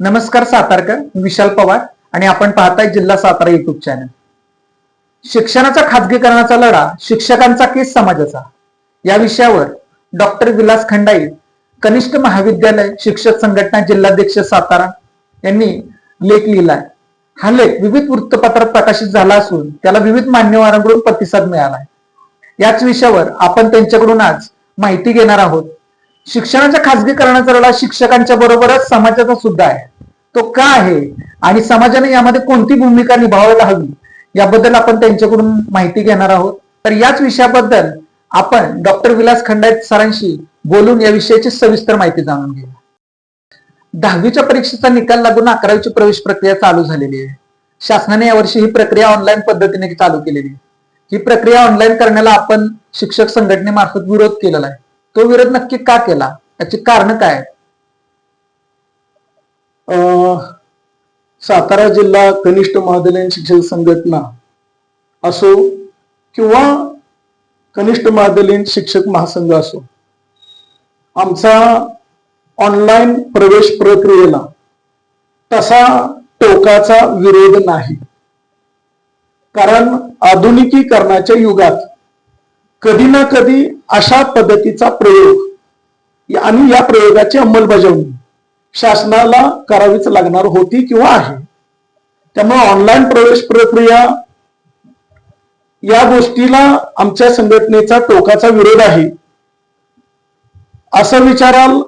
नमस्कार सातारकर मी विशाल पवार आणि आपण पाहताय जिल्हा सातारा युट्यूब चॅनल शिक्षणाचा खाजगीकरणाचा लढा शिक्षकांचा केस समाजाचा? या विषयावर डॉक्टर विलास खंडाई कनिष्ठ महाविद्यालय शिक्षक संघटना जिल्हाध्यक्ष सातारा यांनी लेख लिहिलाय. हा लेख विविध वृत्तपत्रात प्रकाशित झाला असून त्याला विविध मान्यवरांकडून प्रतिसाद मिळाला आहे याच विषयावर आपण त्यांच्याकडून आज माहिती घेणार आहोत. शिक्षणाच्या खासगीकरणाचा लढा शिक्षकांच्या बरोबरच समाजाचा सुद्धा आहे. तो का आहे? आणि समाजाने यामध्ये कोणती भूमिका निभावायला हवी? याबद्दल आपण त्यांच्याकडून माहिती घेणार आहोत. तर याच विषयाबद्दल आपण डॉक्टर विलास खंडायत सरांशी बोलून या विषयाची सविस्तर माहिती जाणून घेऊ. दहावीच्या परीक्षेचा निकाल लागून अकरावीची प्रवेश प्रक्रिया चालू झालेली आहे. शासनाने यावर्षी ही प्रक्रिया ऑनलाईन पद्धतीने चालू केलेली आहे. ही प्रक्रिया ऑनलाईन करण्याला आपण शिक्षक संघटनेमार्फत विरोध केलेला आहे. तो विरोध नक्की का केला? याची कारण काय? अं, सातारा जिल्हा कनिष्ठ महाविद्यालयीन शिक्षक संघटना असो किंवा कनिष्ठ महाविद्यालयीन शिक्षक महासंघ असो आमचा ऑनलाईन प्रवेश प्रक्रियेला तसा टोकाचा विरोध नाही. कारण आधुनिकीकरणाच्या युगात कधी ना कधी अशा पद्धतीचा प्रयोग आणि या प्रयोगाची अंमलबजावणी शासनाला करावीच लागणार होती किंवा आहे. त्यामुळे ऑनलाईन प्रवेश प्रक्रिया या गोष्टीला आमच्या संघटनेचा टोकाचा विरोध आहे. असं विचाराल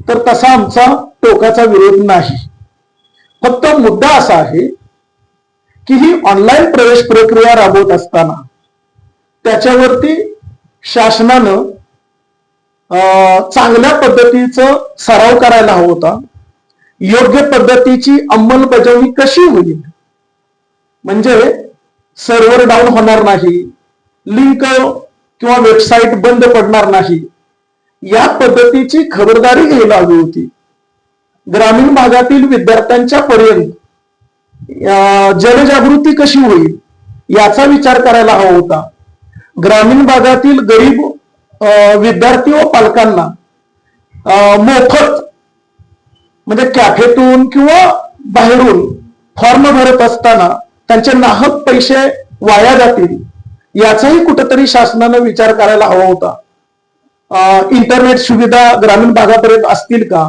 तर तसा आमचा टोकाचा विरोध नाही. फक्त मुद्दा असा आहे की ही ऑनलाईन प्रवेश प्रक्रिया राबवत असताना त्याच्यावरती शासनानं अं, चांगल्या पद्धतीचं सराव करायला हवा होता. योग्य पद्धतीची अंमलबजावणी कशी होईल? म्हणजे सर्व्हर डाऊन होणार नाही लिंक किंवा वेबसाईट बंद पडणार नाही या पद्धतीची खबरदारी घ्यायला हवी होती. ग्रामीण भागातील विद्यार्थ्यांच्या पर्यंत जनजागृती कशी होईल याचा विचार करायला हवा होता. ग्रामीण भागातील गरीब विद्यार्थी व पालकांना मोफत म्हणजे कॅफेतून किंवा बाहेरून फॉर्म भरत असताना त्यांचे नाहक पैसे वाया जातील याचाही कुठेतरी शासनानं विचार करायला हवा होता. इंटरनेट सुविधा ग्रामीण भागापर्यंत असतील का?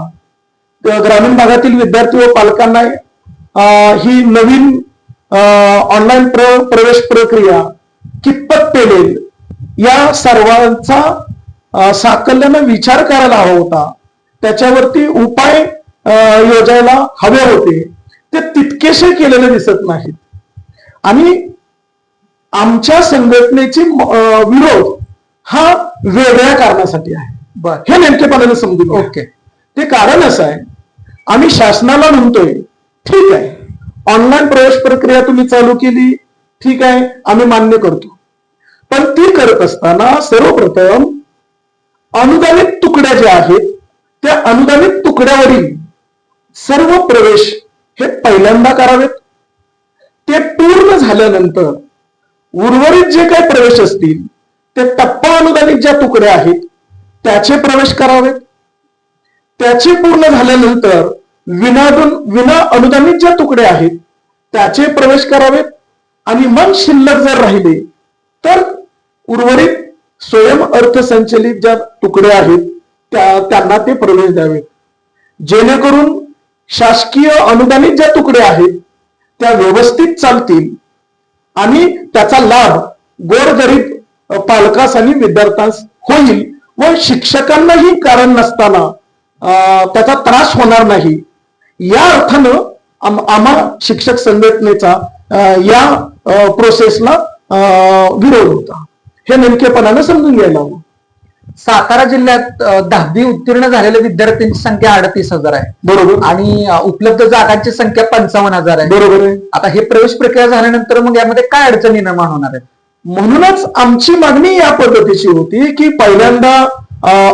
ग्रामीण भागातील विद्यार्थी व पालकांना ही नवीन ऑनलाईन प्रवेश प्रक्रिया कितपत पेलेल या सर्वांचा साकल्यानं विचार करायला हवा होता. त्याच्यावरती उपाय योजायला हवे होते. ते तितकेसे केलेले दिसत नाहीत. आणि आमच्या संघटनेची विरोध हा वेगळ्या कारणासाठी आहे. बर. हे नेमकेपणाने समजून. ओके. ते कारण असं आहे आम्ही शासनाला म्हणतोय ठीक आहे ऑनलाईन प्रवेश प्रक्रिया तुम्ही चालू केली ठीक आहे आम्ही मान्य करतो. पण ती करत असताना सर्वप्रथम अनुदानित तुकड्या ज्या आहेत त्या अनुदानित तुकड्यावरील सर्व प्रवेश हे पहिल्यांदा करावेत. ते पूर्ण झाल्यानंतर उर्वरित जे काही प्रवेश असतील ते टप्पा अनुदानित ज्या तुकड्या आहेत त्याचे प्रवेश करावेत. त्याचे पूर्ण झाल्यानंतर विनादून विना अनुदानित ज्या तुकडे आहेत त्याचे प्रवेश करावेत. आणि मन शिल्लक जर राहिले तर उर्वरित स्वयं अर्थसंचलित ज्या तुकडे आहेत त्या त्यांना ते प्रवेश द्यावेत. जेणेकरून शासकीय अनुदानित ज्या तुकडे आहेत त्या व्यवस्थित चालतील आणि त्याचा लाभ गोरगरीब पालकास आणि विद्यार्थ्यांस होईल व शिक्षकांनाही कारण नसताना त्याचा त्रास होणार नाही. या अर्थानं आम्हा शिक्षक संघटनेचा या प्रोसेसला विरोध होता. हे नेमकेपणानं समजून घ्यायला हवं. सातारा जिल्ह्यात दहावी उत्तीर्ण झालेल्या विद्यार्थ्यांची संख्या अडतीस हजार आहे. बरोबर. आणि उपलब्ध जागांची संख्या पंचावन्न हजार आहे. बरोबर आहे. आता हे प्रवेश प्रक्रिया झाल्यानंतर मग यामध्ये काय अडचणी निर्माण होणार आहेत? म्हणूनच आमची मागणी या पद्धतीची होती की पहिल्यांदा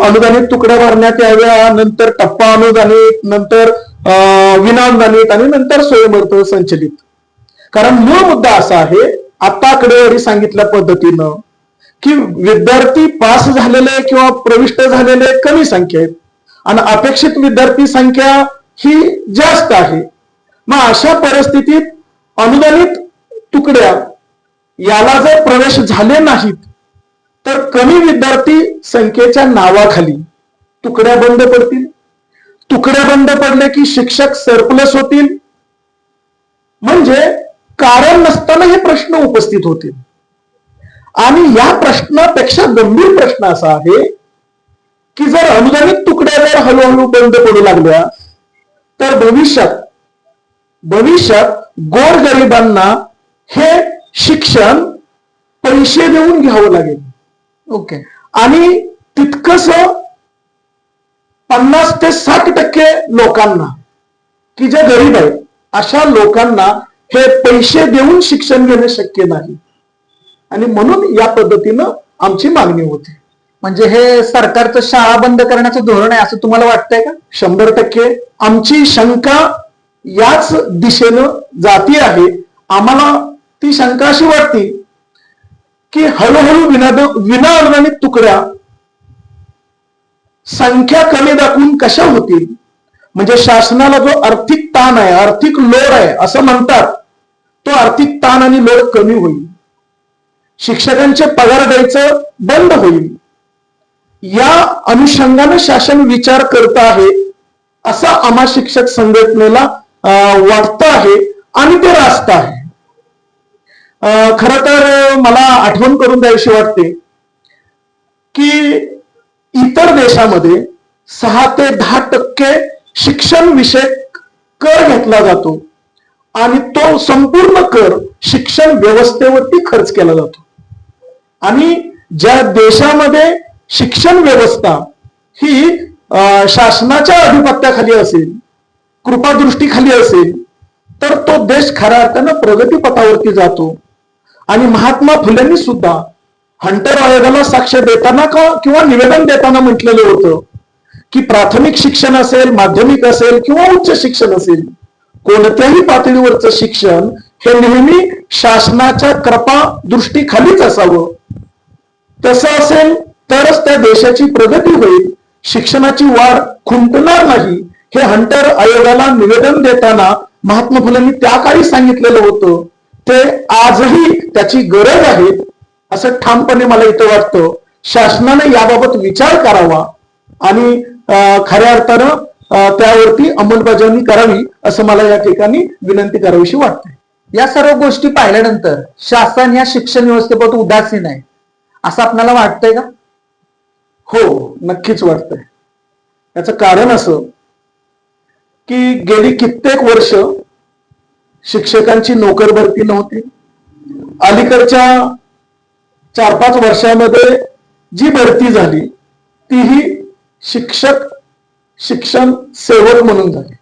अनुदानित तुकड्या भरण्यात याव्या नंतर टप्पा अनुदानित नंतर विनाअनुदानित आणि नंतर स्वयंवर्त संचलित. कारण मूळ मुद्दा असा आहे आता आकडेवारी सांगितल्या पद्धतीनं की विद्यार्थी पास झालेले किंवा प्रविष्ट झालेले कमी संख्या आहेत आणि अपेक्षित विद्यार्थी संख्या ही जास्त आहे. मग अशा परिस्थितीत अनुदानित तुकड्या याला जर प्रवेश झाले नाहीत तर कमी विद्यार्थी संख्येच्या नावाखाली तुकड्या बंद पडतील. तुकड्या बंद पडले की शिक्षक सरप्लस होतील. म्हणजे कारण नसताना हे प्रश्न उपस्थित होतील आणि या प्रश्नापेक्षा गंभीर प्रश्न असा आहे की जर अनुदानित तुकड्या जर हळूहळू बंद पडू लागल्या तर भविष्यात भविष्यात गोरगरिबांना हे शिक्षण पैसे देऊन घ्यावं लागेल. ओके आणि तितकस पन्नास ते साठ टक्के लोकांना की जे गरीब आहेत अशा लोकांना हे पैसे देऊन शिक्षण घेणे शक्य नाही. आणि म्हणून या पद्धतीनं आमची मागणी होती. म्हणजे हे सरकारचं शाळा बंद करण्याचं धोरण आहे असं तुम्हाला वाटतंय का? शंभर टक्के. आमची शंका याच दिशेनं जाती आहे. आम्हाला ती शंका अशी वाटते की हळूहळू विना विना अनुदानित तुकड्या संख्या कमी दाखवून कशा होतील? म्हणजे शासनाला जो आर्थिक ताण आहे आर्थिक लोड आहे असं म्हणतात. आणि लोड कमी होईल. शिक्षकांचे पगार द्यायचं बंद होईल. या अनुषंगाने शासन विचार करत आहे असं आम्हा शिक्षक संघटनेला वाटत आहे आणि ते रास्त आहे. खर तर मला आठवण करून द्यायची वाटते की इतर देशामध्ये सहा ते दहा टक्के शिक्षण विषयक कर घेतला जातो. आणि तो संपूर्ण कर शिक्षण व्यवस्थेवरती खर्च केला जातो. आणि ज्या देशामध्ये शिक्षण व्यवस्था ही शासनाच्या आधिपत्याखाली असेल कृपादृष्टीखाली असेल तर तो देश खऱ्या अर्थानं प्रगतीपथावरती जातो. आणि महात्मा फुलेंनी सुद्धा हंटर आयोगाला साक्ष देताना का किंवा निवेदन देताना म्हटलेलं होतं की प्राथमिक शिक्षण असेल माध्यमिक असेल किंवा उच्च शिक्षण असेल कोणत्याही पातळीवरचं शिक्षण हे नेहमी शासनाच्या कृपा दृष्टीखालीच असावं. तसं असेल तरच त्या देशाची प्रगती होईल. शिक्षणाची वाढ खुंटणार नाही हे हंटर आयोगाला निवेदन देताना महात्मा फुलेंनी त्या काळी सांगितलेलं होतं. ते आजही त्याची गरज आहे असं ठामपणे मला इथं वाटतं. शासनाने याबाबत विचार करावा आणि अं, खऱ्या अर्थानं त्यावरती अंमलबजावणी करावी असं मला या ठिकाणी विनंती करावीशी वाटते. या सर्व गोष्टी पाहिल्यानंतर शासन या शिक्षण व्यवस्थेपट उदासीन आहे. असं आपल्याला वाटतंय का? हो नक्कीच वाटतंय. याचं कारण असं की गेली कित्येक वर्ष शिक्षकांची नोकर भरती नव्हती. अलीकडच्या चार पाच वर्षामध्ये जी भरती झाली तीही शिक्षक शिक्षण सेवक म्हणून झाले.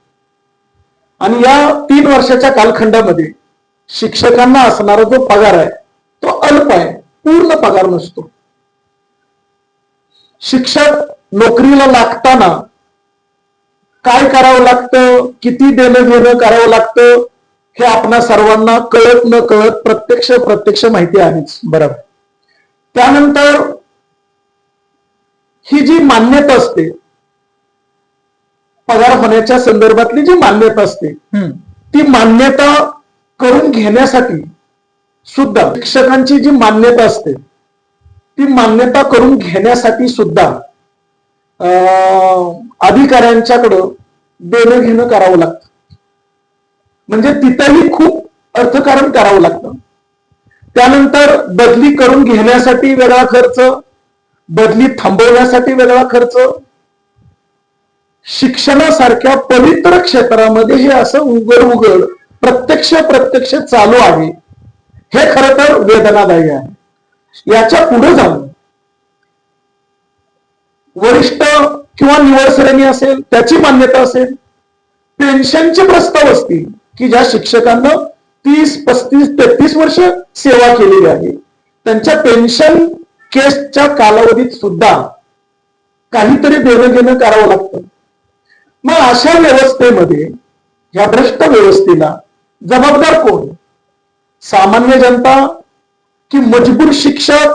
आणि या तीन वर्षाच्या कालखंडामध्ये शिक्षकांना असणारा जो पगार आहे तो अल्प आहे पूर्ण पगार नसतो. शिक्षक नोकरीला लागताना काय करावं लागतं किती देणं घेणं करावं लागतं हे आपणा सर्वांना कळत न कळत प्रत्यक्ष प्रत्यक्ष माहिती आहेच. बरोबर. त्यानंतर ही जी मान्यता असते पगार होण्याच्या संदर्भातली जी मान्यता असते ती मान्यता करून घेण्यासाठी सुद्धा शिक्षकांची जी मान्यता असते ती मान्यता करून घेण्यासाठी सुद्धा अं, अधिकाऱ्यांच्याकडं देणं घेणं करावं लागतं. म्हणजे तिथंही खूप अर्थकारण करावं लागतं. त्यानंतर बदली करून घेण्यासाठी वेगळा खर्च बदली थांबवण्यासाठी वेगळा खर्च शिक्षणासारख्या पवित्र क्षेत्रामध्ये हे असं उघड उघड प्रत्यक्ष प्रत्यक्ष चालू आहे. हे खर तर वेदनादायी आहे. याच्यापुढे जाऊन वरिष्ठ किंवा निवड श्रेणी असेल त्याची मान्यता असेल पेन्शनचे प्रस्ताव असतील की ज्या शिक्षकांना तीस पस्तीस तेहतीस वर्ष सेवा केलेली आहे. त्यांच्या पेन्शन केसच्या कालावधीत सुद्धा काहीतरी देणं घेणं करावं लागतं. मग अशा व्यवस्थेमध्ये या भ्रष्ट व्यवस्थेला जबाबदार कोण? सामान्य जनता की मजबूर शिक्षक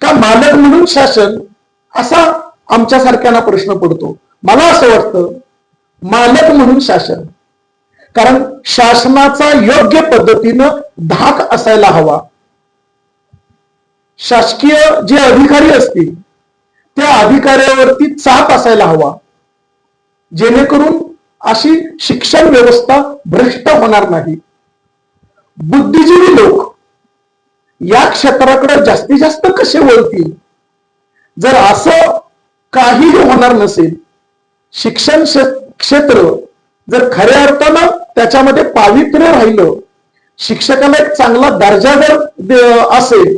का मालक म्हणून शासन? असा आमच्यासारख्यांना प्रश्न पडतो. मला असं वाटतं मालक म्हणून शासन. कारण शासनाचा योग्य पद्धतीनं धाक असायला हवा. शासकीय जे अधिकारी असतील त्या अधिकाऱ्यावरती चाप असायला हवा. जेणेकरून अशी शिक्षण व्यवस्था भ्रष्ट होणार नाही. बुद्धिजीवी लोक या क्षेत्राकडे जास्तीत जास्त कसे वळतील? जर असं काहीही होणार नसेल शिक्षण क्षेत्र जर खऱ्या अर्थानं त्याच्यामध्ये पावित्र्य राहिलं शिक्षकाला एक चांगला दर्जा जर असेल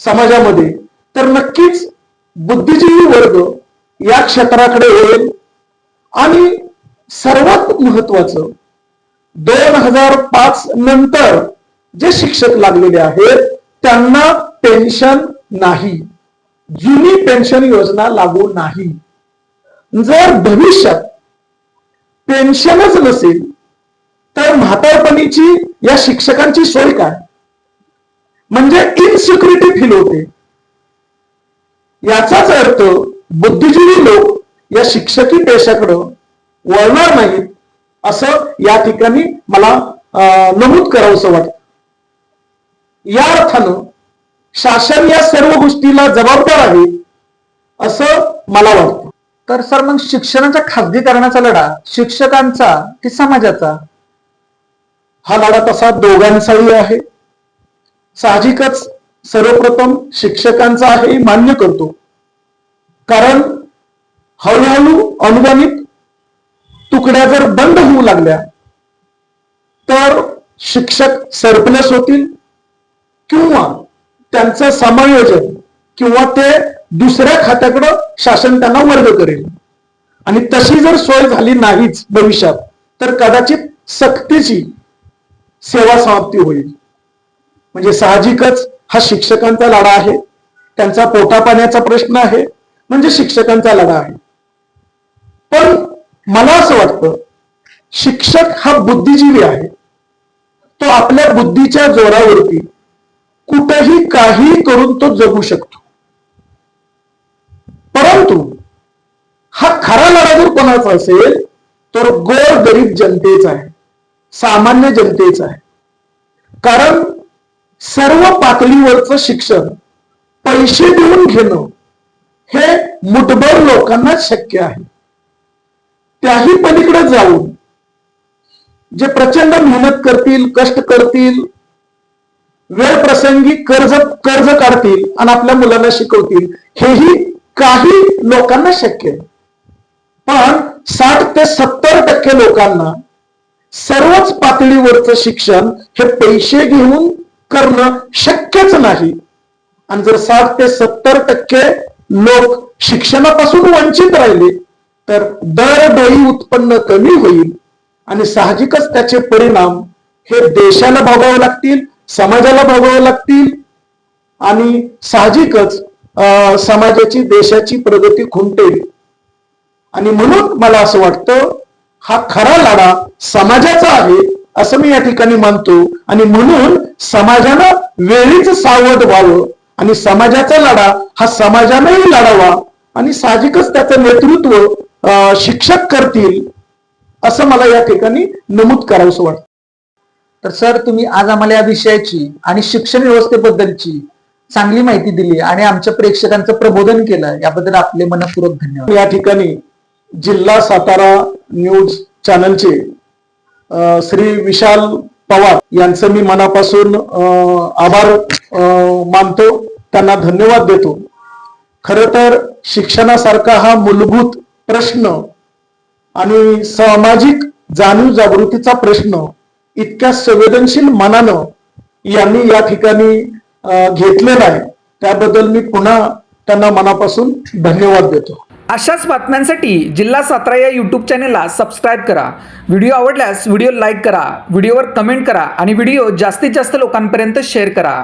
समाजामध्ये तर नक्कीच बुद्धिजीवी वर्ग या क्षेत्राकडे येईल आणि सर्वात महत्वाचं दोन हजार पाच नंतर जे शिक्षक लागलेले आहेत त्यांना पेन्शन नाही. जुनी पेन्शन योजना लागू नाही. जर भविष्यात पेन्शनच नसेल तर म्हातारपणीची या शिक्षकांची सोय काय? म्हणजे इनसिक्युरिटी फील होते. याचाच अर्थ बुद्धिजीवी लोक या शिक्षकी पेशाकडे वळणार नाहीत असं या ठिकाणी मला नमूद करावंसं वाटतं. या अर्थानं शासन या सर्व गोष्टीला जबाबदार आहे असं मला वाटतं. तर सर मग शिक्षणाच्या खाजगीकरणाचा लढा शिक्षकांचा की समाजाचा? हा लढा तसा दोघांचाही आहे. साहजिकच सर्वप्रथम शिक्षकांचा आहे हे मान्य करतो. कारण हळूहळू अनुदानित तुकड्या जर बंद होऊ लागल्या तर शिक्षक सरप्लस होतील किंवा त्यांचं समायोजन किंवा ते दुसऱ्या खात्याकडं शासन त्यांना वर्ग करेल. आणि तशी जर सोय झाली नाहीच भविष्यात तर कदाचित सक्तीची सेवा समाप्ती होईल. म्हणजे साहजिकच हा शिक्षकांचा लढा आहे. त्यांचा पोटापाण्याचा प्रश्न आहे. म्हणजे शिक्षकांचा लढा आहे. पण मला असं वाटतं शिक्षक हा बुद्धिजीवी आहे. तो आपल्या बुद्धीच्या जोरावरती कुठेही काही करून तो जगू शकतो. परंतु हा खरा लढा जर कोणाचा असेल तर गोर गरीब जनतेचा आहे सामान्य जनतेचा आहे. कारण सर्व पातळीवरचं शिक्षण पैसे देऊन घेणं हे मुठभर लोकांना शक्य आहे. त्याही पलीकडे जाऊन जे प्रचंड मेहनत करतील कष्ट करतील वेळ प्रसंगी कर्ज कर्ज काढतील आणि आपल्या मुलांना शिकवतील हेही काही लोकांना शक्य पण साठ ते सत्तर टक्के लोकांना सर्वच पातळीवरचं शिक्षण हे पैसे घेऊन करणं शक्यच नाही. आणि जर साठ ते सत्तर टक्के लोक शिक्षणापासून वंचित राहिले तर दरडोई उत्पन्न कमी होईल आणि साहजिकच त्याचे परिणाम हे देशाला भोगावे लागतील समाजाला भोगावे लागतील आणि साहजिकच अं, समाजाची देशाची प्रगती खुंटेल. आणि म्हणून मला असं वाटतं हा खरा लढा समाजाचा आहे असं मी या ठिकाणी मानतो. आणि म्हणून समाजानं वेळीच सावध व्हावं आणि समाजाचा लढा हा समाजानंही लढावा आणि साहजिकच त्याचं नेतृत्व शिक्षक करतील असं मला या ठिकाणी नमूद करावंसं वाटतं. तर सर तुम्ही आज आम्हाला या विषयाची आणि शिक्षण व्यवस्थेबद्दलची चांगली माहिती दिली आणि आमच्या प्रेक्षकांचं प्रबोधन केलं याबद्दल आपले मनपूर्वक धन्यवाद. या ठिकाणी जिल्हा सातारा न्यूज चॅनलचे श्री विशाल पवार यांचं मी मनापासून आभार मानतो त्यांना धन्यवाद देतो. खर तर शिक्षणासारखा हा मूलभूत प्रश्न आणि सामाजिक जाणीव जागृतीचा प्रश्न इतक्या संवेदनशील मनानं यांनी या ठिकाणी घेतलेला आहे त्याबद्दल मी पुन्हा त्यांना मनापासून धन्यवाद देतो. अशाच बातम्यांसाठी जिल्हा सातारा या यूट्यूब चॅनेलला सबस्क्राईब करा. व्हिडिओ आवडल्यास व्हिडिओ लाईक करा व्हिडिओवर कमेंट करा आणि व्हिडिओ जास्तीत जास्त लोकांपर्यंत शेअर करा.